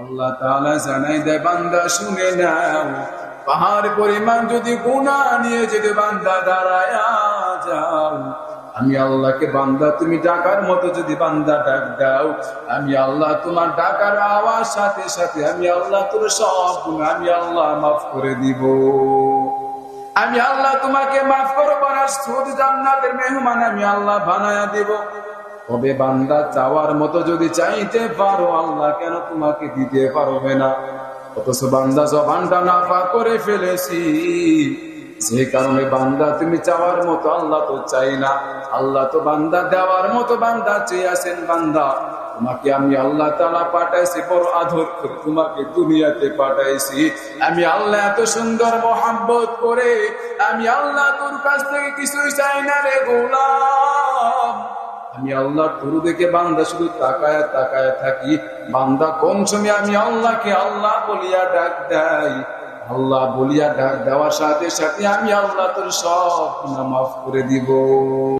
আল্লাহ তাআলা জানাই দেয়, বান্দা শুনে নাও। পাহাড় পরিমাণ যদি গুণা নিয়ে যদি বান্দা দাঁড়ায়া যাও, আমি আল্লাহকে বান্দা, তুমি ডাকার মতো যদি বান্দা ডাক দাও, আমি আল্লাহ তোমার ডাকার আওয়াজ, সাথে সাথে আমি আল্লাহ তোর সব আমি আল্লাহ মাফ করে দিব। আমি আল্লাহ তোমাকে মাফ করব আর শুধু জান্নাতের মেহমান আমি আল্লাহ বানায়া দিব। তবে বান্দা চাওয়ার মতো যদি চাইতে পারো, আল্লাহ কেন তোমাকে দিতে পারবে না? অথচ বান্দা জবানটা নাফা করে ফেলেছি। যে কারণে বান্দা তুমি চাওয়ার মতো আল্লাহ তো চাই না। আল্লাহ তো বান্দা দেওয়ার মতো বান্দা চেয়ে আছেন বান্দা। তোমাকে আমি আল্লাহ তালা পাঠাইছি, বড় করে তোমাকে দুনিয়াতে পাঠাইছি। আমি আল্লাহ এত সুন্দর মোহাম্মত করে, আমি আল্লাহ তোর কাছ থেকে কিছুই চাই না রে গোলাম। আমি আল্লাহর তরু দেখে বান্দা, শুধু তাকায় তাকায় থাকি। বান্দা কোন সময় আমি আল্লাহকে আল্লাহ বলিয়া ডাক দেয় আল্লাহ বলিয়া ডাক দেওয়ার সাথে সাথে আমি আল্লাহ তোর সব মাফ করে দিব।